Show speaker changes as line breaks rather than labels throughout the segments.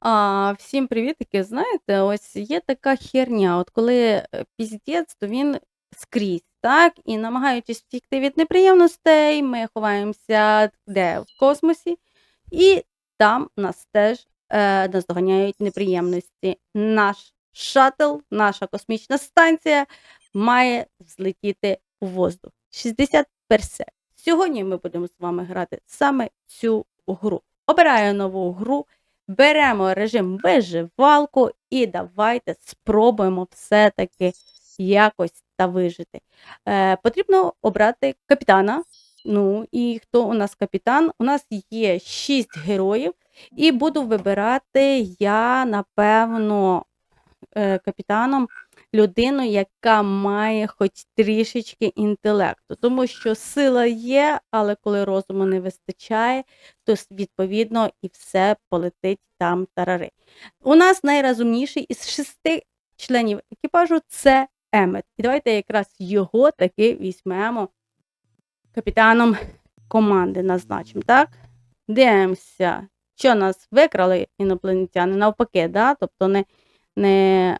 А, всім привітики. Знаєте, ось є така херня. От коли е, піздець, то він скрізь, так? І намагаючись втікти від неприємностей, ми ховаємося де? В космосі, і там нас теж е, наздоганяють неприємності. Наш шаттл, наша космічна станція має взлетіти у воздух. 60 персе. Сьогодні ми будемо з вами грати саме цю гру. Обираю нову гру. Беремо режим виживалку і давайте спробуємо все-таки якось та вижити. Е, потрібно обрати капітана. Ну, і хто у нас капітан? У нас є 6 героїв, і буду вибирати я, напевно, е, капітаном людину, яка має хоч трішечки інтелекту. Тому що сила є, але коли розуму не вистачає, то відповідно і все полетить там тарари. У нас найрозумніший із шести членів екіпажу це Емет. І давайте якраз його таки візьмемо капітаном команди, назначимо, так? Дивимося, що нас викрали інопланетяни, навпаки, да? тобто не, не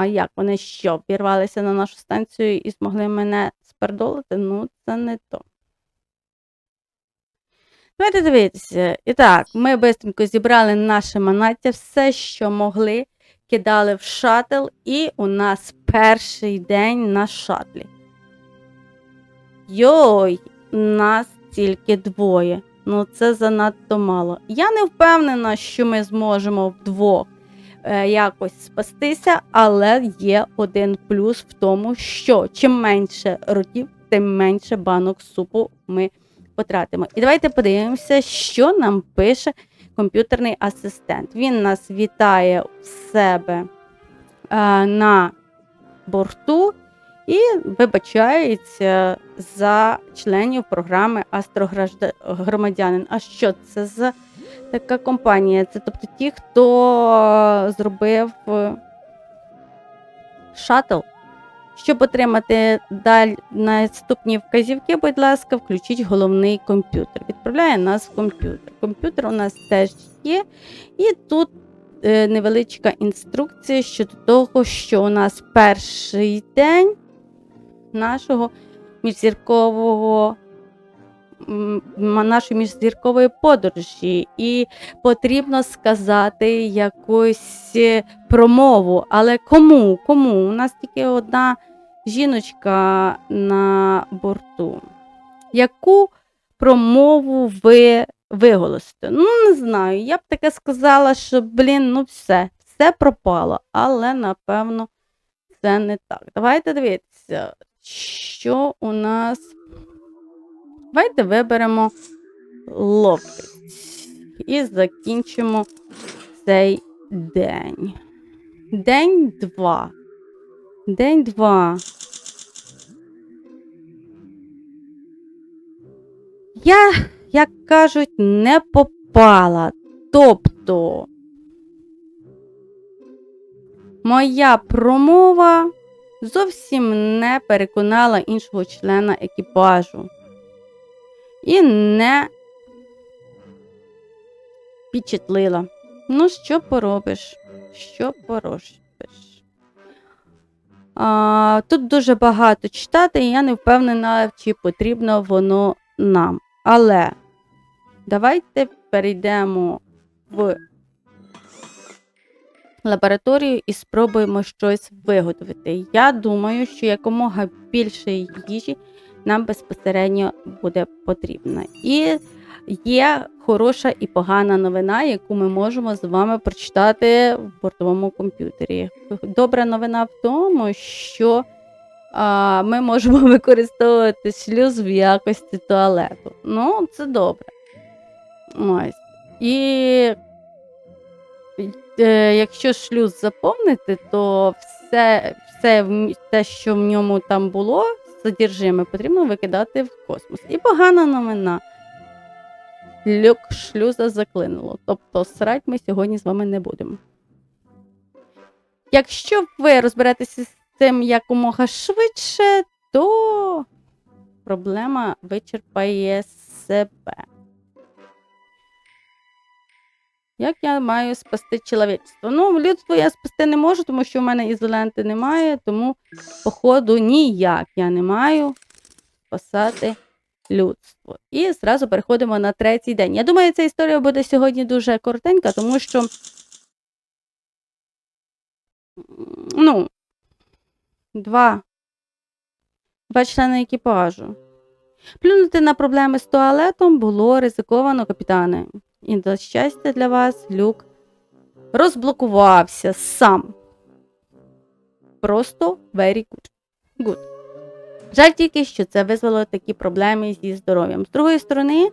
А як вони що, вірвалися на нашу станцію і змогли мене спердолити? Ну, це не то. Давайте дивитися. І так, ми швидко зібрали наше манаття, все, що могли, кидали в шаттл, і у нас перший день на шатлі. Йой, нас тільки двоє. Ну, це занадто мало. Я не впевнена, що ми зможемо вдвох якось спастися, але є один плюс в тому, що чим менше ротів, тим менше банок супу ми потратимо. І давайте подивимося, що нам пише комп'ютерний асистент. Він нас вітає у себе е, на борту. І вибачається за членів програми Астрогромадянин. А що це за така компанія? Це тобто ті, хто зробив е, шаттл. Щоб отримати даль наступні вказівки, будь ласка, включіть головний комп'ютер. Відправляє нас в комп'ютер. Комп'ютер у нас теж є. І тут е, невеличка інструкція щодо того, що у нас перший день нашого міжзіркового нашої міжзіркової подорожі, і потрібно сказати якусь е, промову. Але кому? Кому? У нас тільки одна жіночка на борту. Яку промову ви виголосите? Ну, не знаю. Я б таке сказала, що, блін, ну все, все пропало, але напевно це не так. Давайте дивитися, що у нас. Давайте виберемо ловкість і закінчимо цей день. День два. День два. Я, як кажуть, не попала. Тобто моя промова зовсім не переконала іншого члена екіпажу і не впечатлила. Ну, що поробиш? Що поробиш? А, Тут дуже багато читати, і я не впевнена, чи потрібно воно нам. Але давайте перейдемо в лабораторію і спробуємо щось виготовити. Я думаю, що якомога більше їжі нам безпосередньо буде потрібна. І є хороша і погана новина, яку ми можемо з вами прочитати в бортовому комп'ютері. Добра новина в тому, що а, ми можемо використовувати шлюз в якості туалету. Ну, це добре. Ось. І е, якщо шлюз заповнити, то все, все те, що в ньому там було, содержиме, потрібно викидати в космос. І погана новина. Люк шлюза заклинуло. Тобто срать ми сьогодні з вами не будемо. Якщо ви розберетеся з цим якомога швидше, то проблема вичерпає себе. Як я маю спасти чоловічество? Ну, людство я спасти не можу, тому що в мене ізоленти немає, тому, походу, ніяк я не маю спасати людство. І зразу переходимо на третій день. Я думаю, ця історія буде сьогодні дуже коротенька, тому що. Ну, два. Два члени екіпажу. Плюнути на проблеми з туалетом було ризиковано, капітане. І до щастя для вас, люк розблокувався сам. Просто very good. Good. Жаль тільки, що це визвало такі проблеми зі здоров'ям. З другої сторони,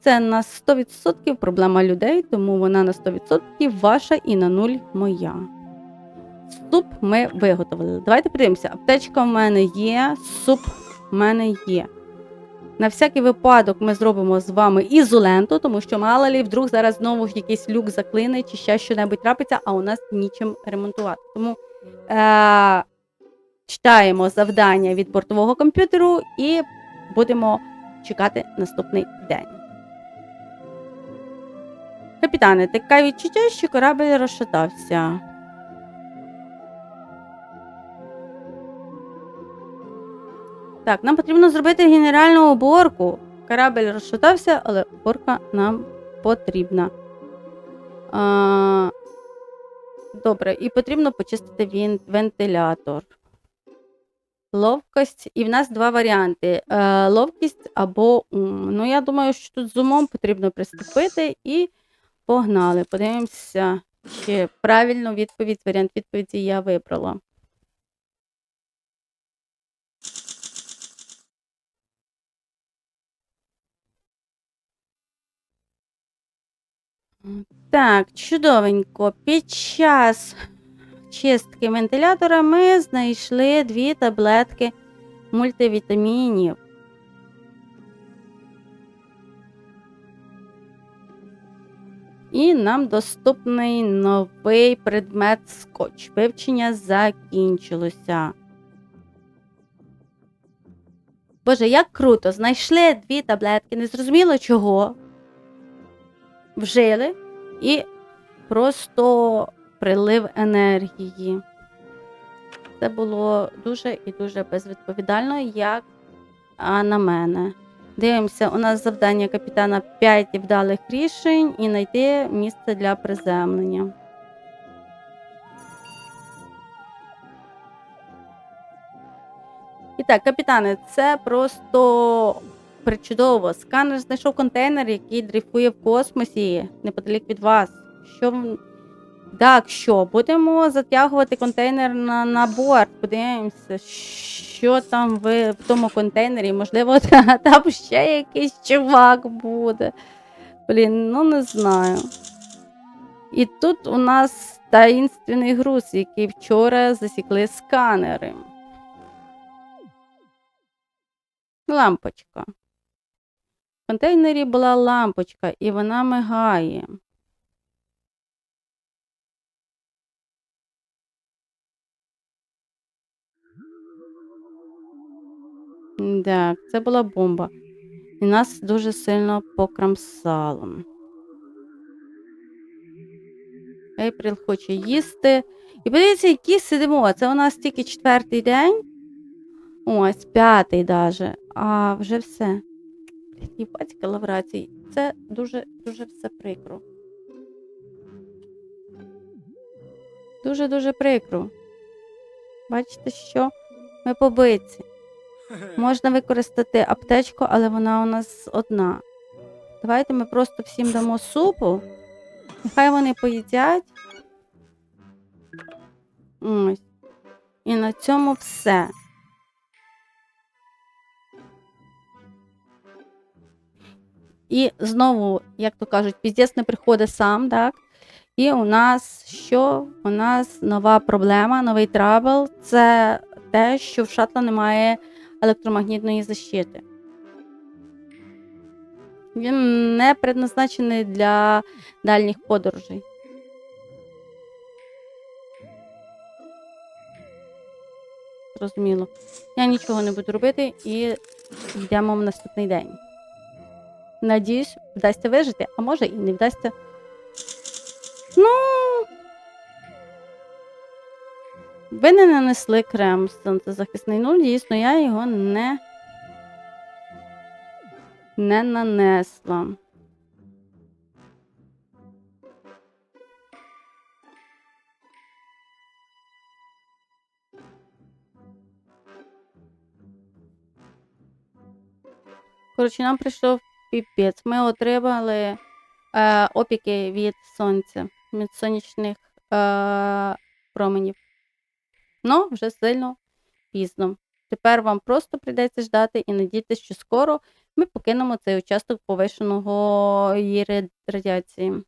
це на 100% проблема людей, тому вона на 100% ваша і на нуль моя. Суп ми виготовили. Давайте подивимося. Аптечка в мене є, суп в мене є. На всякий випадок ми зробимо з вами ізоленту, тому що мало лі вдруг зараз знову ж якийсь люк заклине чи ще щось трапиться, а у нас нічим ремонтувати. Тому е- читаємо завдання від бортового комп'ютеру і будемо чекати наступний день. Капітане, таке відчуття, що корабль розшатався. Так, нам потрібно зробити генеральну уборку. Корабль розшатався, але уборка нам потрібна. А, добре, і потрібно почистити він, вентилятор. Ловкость. І в нас два варіанти: е, ловкість або ум. Ну, я думаю, що тут з умом потрібно приступити і погнали. Подивимося, чи правильну відповідь, варіант відповіді я вибрала. Так, чудовенько. Під час чистки вентилятора ми знайшли дві таблетки мультивітамінів. І нам доступний новий предмет скотч. Вивчення закінчилося. Боже, як круто! Знайшли дві таблетки, незрозуміло чого. Вжили і просто прилив енергії. Це було дуже і дуже безвідповідально, як на мене. Дивимося, у нас завдання капітана 5 вдалих рішень і знайти місце для приземлення. І так, капітане, це просто причудово. Сканер знайшов контейнер, який дрейфує в космосі неподалік від вас. Що так, що? Будемо затягувати контейнер на, на борт. Подивимося, що там ви в тому контейнері. Можливо, там ще якийсь чувак буде. Блін, ну не знаю. І тут у нас таїнственний груз, який вчора засікли сканери. Лампочка. Контейнері була лампочка, і вона мигає. Так, це була бомба. І нас дуже сильно покрамсало. Ейпріл хоче їсти. І подивіться, які сидимо. Це у нас тільки четвертий день. Ось, п'ятий даже. А вже все. Єбацька лаврацій. Це дуже, дуже все прикро. Дуже-дуже прикро. Бачите, що ми побиті. Можна використати аптечку, але вона у нас одна. Давайте ми просто всім дамо супу. Нехай вони поїдять. Ось. І на цьому все. І знову, як то кажуть, піздець не приходить сам, так? І у нас що? У нас нова проблема, новий трабл. Це те, що в шатла немає електромагнітної защити. Він не предназначений для дальніх подорожей. Зрозуміло. Я нічого не буду робити і йдемо в наступний день. Надіюсь, вдасться вижити, а може і не вдасться. Ну. Ви не нанесли крем сонцезахисний. Ну, дійсно, я його не, не нанесла. Коротше, нам прийшов піпець. Ми отримали е, опіки від сонця, від сонячних е, променів. Ну, вже сильно пізно. Тепер вам просто прийдеться ждати і надіятися, що скоро ми покинемо цей участок повишеного радіації.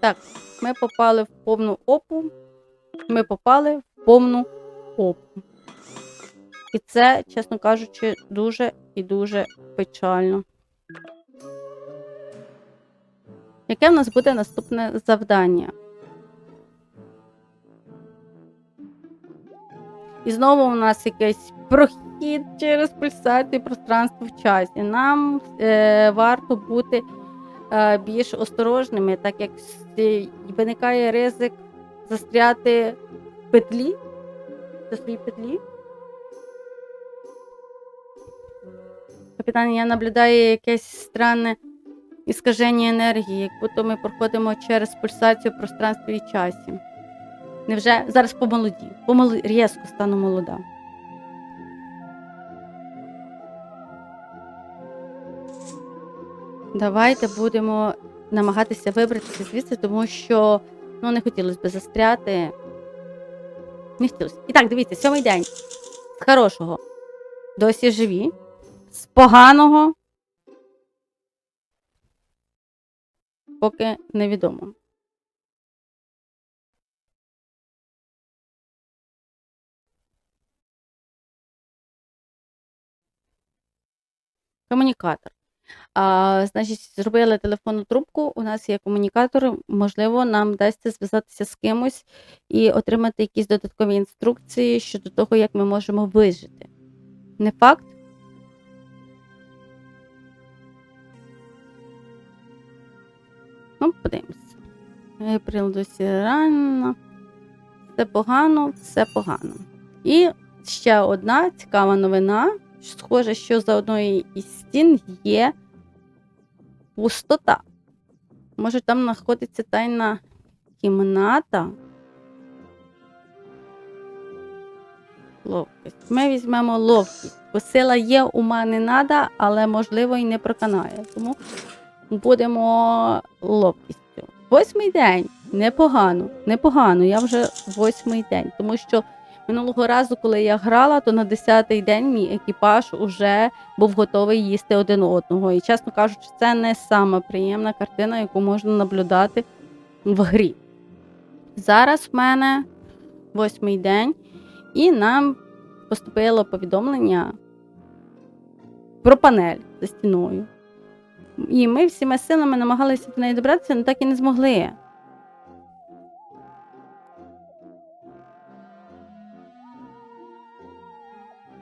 Так, ми попали в повну опу. Ми попали в повну опу. І це, чесно кажучи, дуже і дуже печально. Яке в нас буде наступне завдання? І знову у нас якийсь прохід через пульсацію пространства в часі. Нам е, варто бути е, більш осторожними, так як виникає ризик застряти в петлі, в своїй петлі. Капітан, я наблюдаю якесь странне іскаження енергії, як будто ми проходимо через пульсацію в пространстві і часі. Невже зараз помолоді, помол... різко стану молода. Давайте будемо намагатися вибратися звідси, тому що ну, не хотілося б застряти. Не хотілося. І так, дивіться, сьомий день. З хорошого. Досі живі. З поганого. Поки невідомо. Комунікатор. А, значить, зробили телефонну трубку. У нас є комунікатор. Можливо, нам вдасться зв'язатися з кимось і отримати якісь додаткові інструкції щодо того, як ми можемо вижити. Не факт. Ну, подивимося. Еприл досі рано. Все погано, все погано. І ще одна цікава новина. Схоже, що за одною із стін є пустота. Може, там знаходиться тайна кімната. Ловкість. Ми візьмемо ловкість, бо сила є, ума не треба, але можливо і не проканає. Тому будемо ловкістю. Восьмий день. Непогано, непогано. Я вже восьмий день, тому що минулого разу, коли я грала, то на десятий день мій екіпаж уже був готовий їсти один одного. І, чесно кажучи, це не сама приємна картина, яку можна наблюдати в грі. Зараз в мене восьмий день, і нам поступило повідомлення про панель за стіною. І ми всіма силами намагалися до неї добратися, але так і не змогли.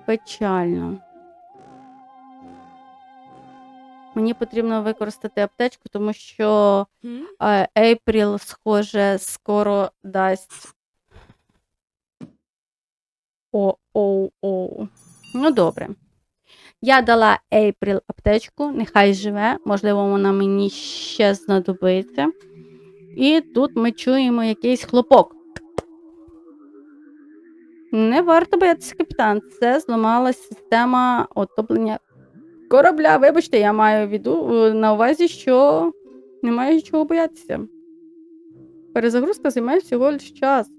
Печально. Мені потрібно використати аптечку, тому що Ейпріл, схоже, скоро дасть. О, оу, оу. Ну, добре. Я дала Ейпріл аптечку, нехай живе, можливо, вона мені ще знадобиться. І тут ми чуємо якийсь хлопок. Не варто боятися, капітан. Це зламалась система отоплення корабля. Вибачте, я маю віду на увазі, що немає чого боятися. Перезагрузка займає всього лиш час.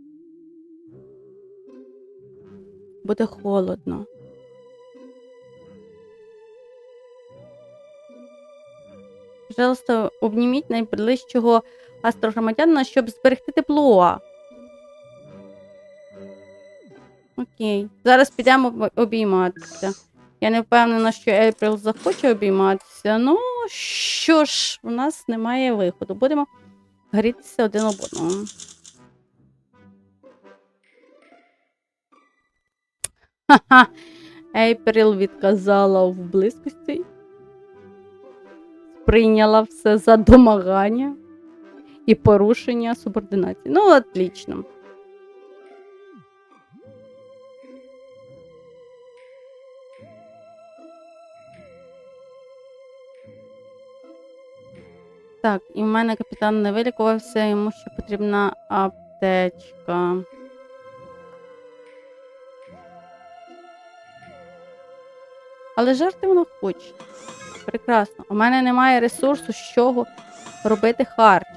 Буде холодно. Пожалуйста, обніміть найближчого астрогромадянина, щоб зберегти тепло. Окей. Зараз підемо обійматися. Я не впевнена, що Ейприл захоче обійматися. Ну, що ж, у нас немає виходу. Будемо грітися один об одному. Ха-ха. Ейпріл відказала в близькості, прийняла все за домагання і порушення субординації. Ну, отлично. Так, і в мене капітан не вилікувався, йому ще потрібна аптечка. Але жарти воно хоче. Прекрасно. У мене немає ресурсу, з чого робити харч.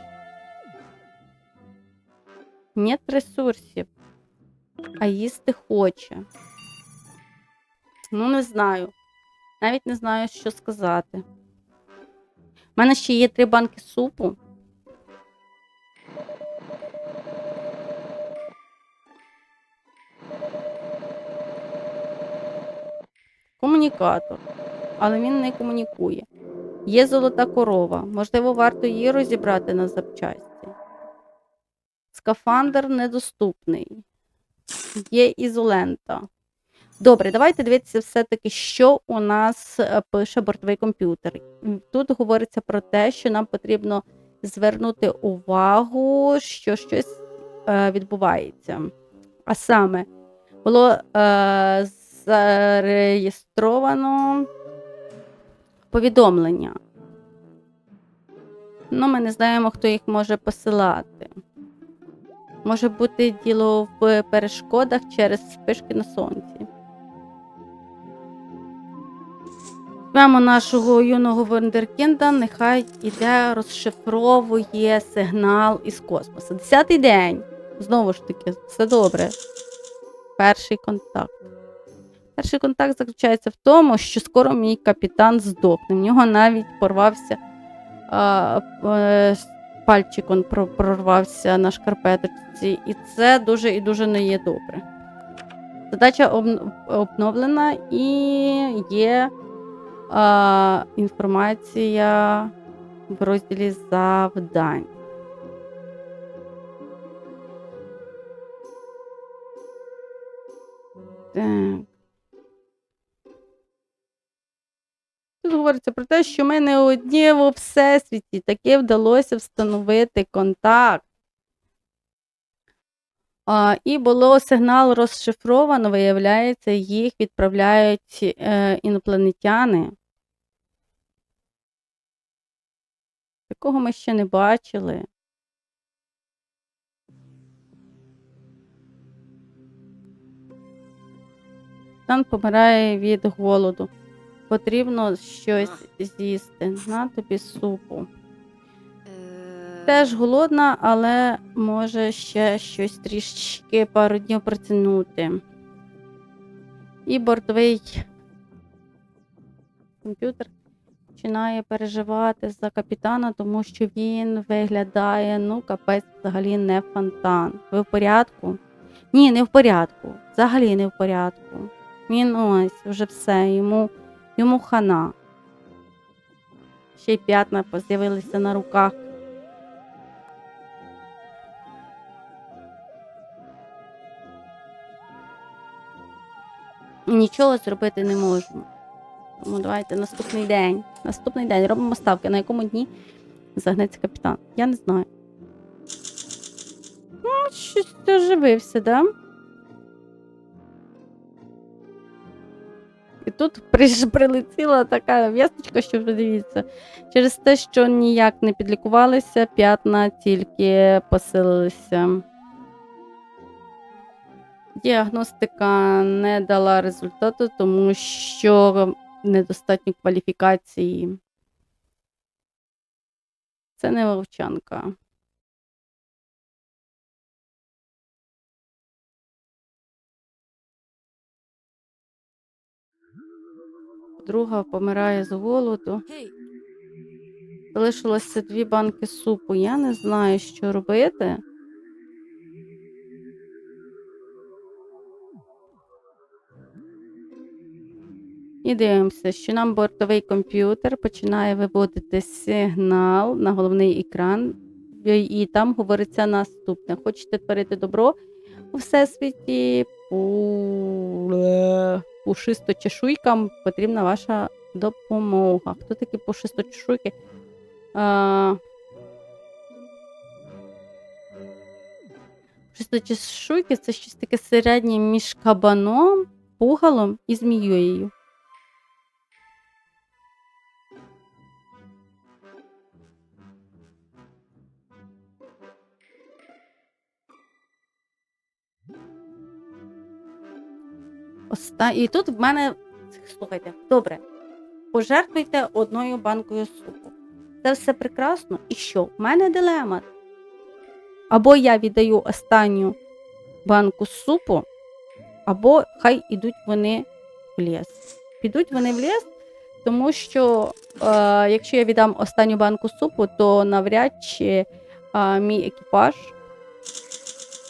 Нет ресурсів. А їсти хоче. Ну, не знаю. Навіть не знаю, що сказати. У мене ще є три банки супу. Комунікатор. Але він не комунікує. Є золота корова. Можливо, варто її розібрати на запчасті. Скафандр недоступний. Є ізолента. Добре, давайте дивитися все-таки, що у нас е, пише бортовий комп'ютер. Тут говориться про те, що нам потрібно звернути увагу, що щось е, відбувається. А саме, було е, зареєстровано повідомлення. Ну, ми не знаємо, хто їх може посилати. Може бути діло в перешкодах через спишки на сонці. Вемо нашого юного вундеркінда, нехай іде, розшифровує сигнал із космосу. Десятий день. Знову ж таки, все добре. Перший контакт. Перший контакт заключається в тому, що скоро мій капітан здохне. В нього навіть порвався а, е, пальчиком про- прорвався на шкарпеточці, і це дуже і дуже не є добре. Задача обновлена і є а, інформація в розділі завдань. Тут говориться про те, що ми не одні у всесвіті. Таки вдалося встановити контакт. А, і було сигнал розшифровано, виявляється, їх відправляють е, інопланетяни. Такого ми ще не бачили. Тан помирає від голоду. Потрібно щось з'їсти. На тобі супу. Теж голодна, але може ще щось трішки пару днів протягнути. І бортовий комп'ютер починає переживати за капітана, тому що він виглядає, ну, капець, взагалі не фонтан. Ви в порядку? Ні, не в порядку. Взагалі не в порядку. Він ось вже все, йому, йому хана. Ще й п'ятна з'явилися на руках. Нічого зробити не можемо. Тому давайте наступний день. Наступний день робимо ставки, на якому дні загнеться капітан. Я не знаю. Ну, щось оживився, да? І тут прилетіла така вісточка, що подивіться. Через те, що ніяк не підлікувалися, п'ятна тільки посилилися. Діагностика не дала результату, тому що недостатньо кваліфікації. Це не вовчанка. Друга помирає з голоду. Залишилося дві банки супу. Я не знаю, що робити. І дивимося, що нам бортовий комп'ютер починає виводити сигнал на головний екран, і там говориться наступне: хочете творити добро, у всесвіті пу... пушисточешуйкам потрібна ваша допомога. Хто такі пушисточешуйки? Пушисточешуйки це щось таке середнє між кабаном, пугалом і змією. Оста... І тут в мене. Слухайте, добре. Пожертвуйте одною банкою супу. Це все прекрасно. І що? В мене дилема. Або я віддаю останню банку супу, або хай ідуть вони в ліс. Підуть вони в ліс, тому що е, якщо я віддам останню банку супу, то навряд чи е, мій екіпаж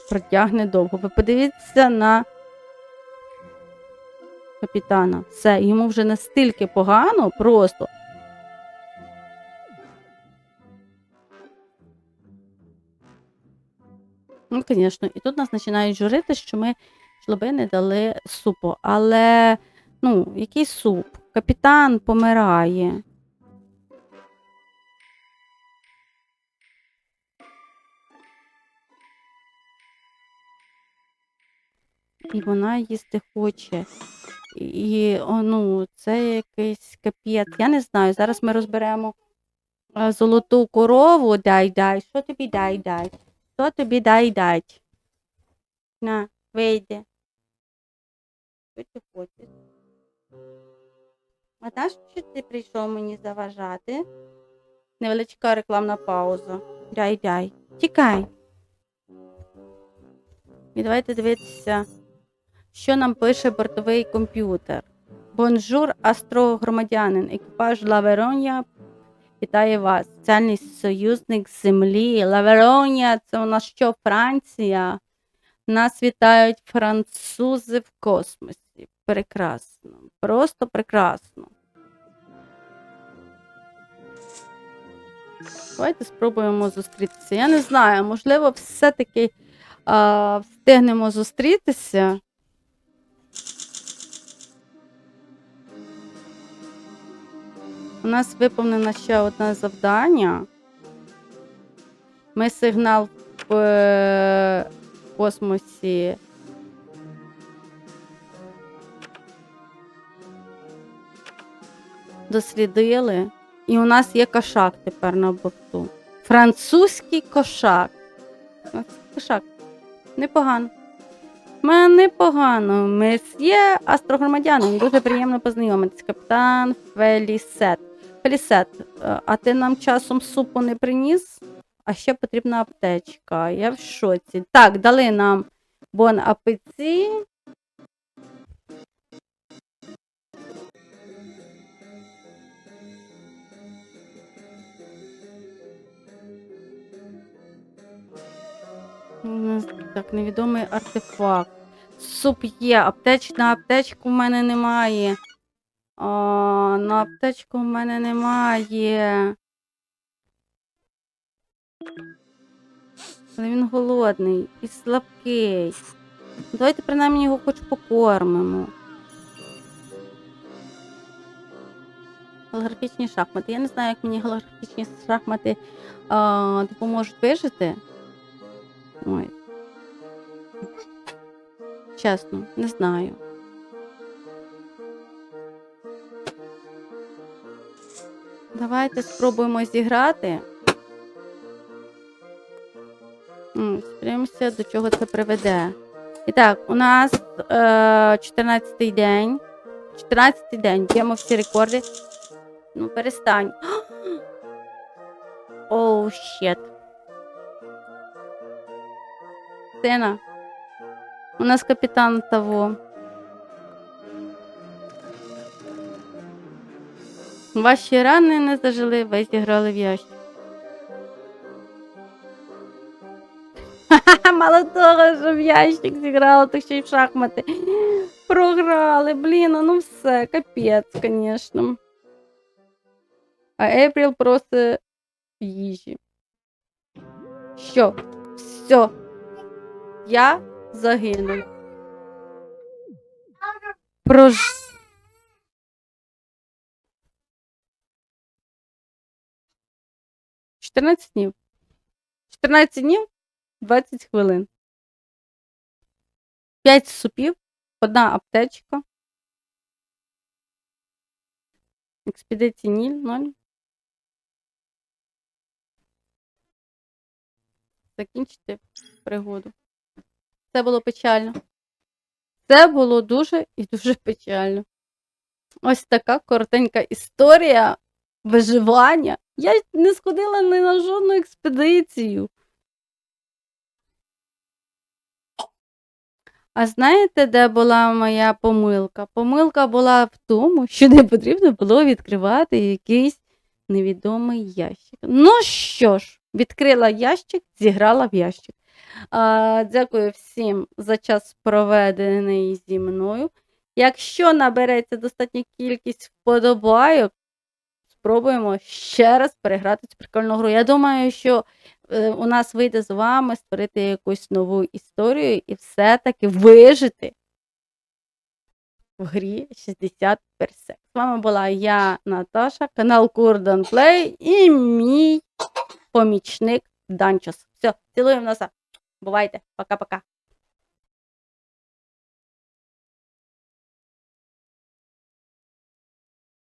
протягне довго. Ви подивіться на капітана. Все, йому вже настільки погано просто. Ну, звісно, і тут нас починають журити, що ми жлоби не дали супу. Але, ну, який суп? Капітан помирає. І вона їсти хоче. І о, ну, це якийсь капець. Я не знаю. Зараз ми розберемо е, золоту корову. Дай дай. Що тобі дай дай? Що тобі дай дай? На, вийди. Що ти хочеш? А знаєш, що ти прийшов мені заважати? Невеличка рекламна пауза. Дай дай. Тікай. І давайте дивитися, що нам пише бортовий комп'ютер. Бонжур, астрогромадянин, екіпаж Лаверонія вітає вас. Спеціальний союзник землі. Лаверонія це у нас що, Франція? Нас вітають французи в космосі. Прекрасно. Просто прекрасно. Давайте спробуємо зустрітися. Я не знаю, можливо, все-таки встигнемо зустрітися. У нас виповнено ще одне завдання. Ми сигнал в е, космосі. Дослідили. І у нас є кошак тепер на борту. Французький кошак. Кошак. Непогано. Ми непогано. Ми є астрогромадянин. Дуже приємно познайомитись. Капітан Фелісет. Фелісет, е, а ти нам часом супу не приніс? А ще потрібна аптечка. Я в шоці. Так, дали нам бон апеці. Так, невідомий артефакт. Суп є, аптечна аптечку в мене немає. А, на аптечку в мене немає. Але він голодний і слабкий. Давайте принаймні його хоч покормимо. Голографічні шахмати. Я не знаю, як мені голографічні шахмати а, допоможуть вижити. Ой. Чесно, не знаю. Давайте спробуємо зіграти. Сподіваємося, до чого це приведе. І так, у нас е, 14-й день. 14-й день. Б'ємо всі рекорди. Ну, перестань. Оу, щет. Сина. У нас капітан того. Ваші рани не зажили, ви зіграли в ящик. Мало того, що в ящик зіграли, так ще й в шахмати. Програли, блін, ну все, капець, звісно. А Ейпріл просить їжі. Що? Все. Я загинув. Прож... Чотирнадцять днів. 14 днів 20 хвилин. 5 супів, одна аптечка. Експедиції Ніль 0. Закінчити пригоду. Це було печально. Це було дуже і дуже печально. Ось така коротенька історія виживання. Я не сходила ні на жодну експедицію. А знаєте, де була моя помилка? Помилка була в тому, що не потрібно було відкривати якийсь невідомий ящик. Ну що ж, відкрила ящик, зіграла в ящик. А, дякую всім за час проведений зі мною. Якщо набереться достатня кількість вподобайок, спробуємо ще раз переграти цю прикольну гру. Я думаю, що е, у нас вийде з вами створити якусь нову історію і все-таки вижити в грі 60 персек. З вами була я, Наташа, канал Курдан Плей і мій помічник Данчос. Все, цілуємо носа. Бувайте, пока-пока.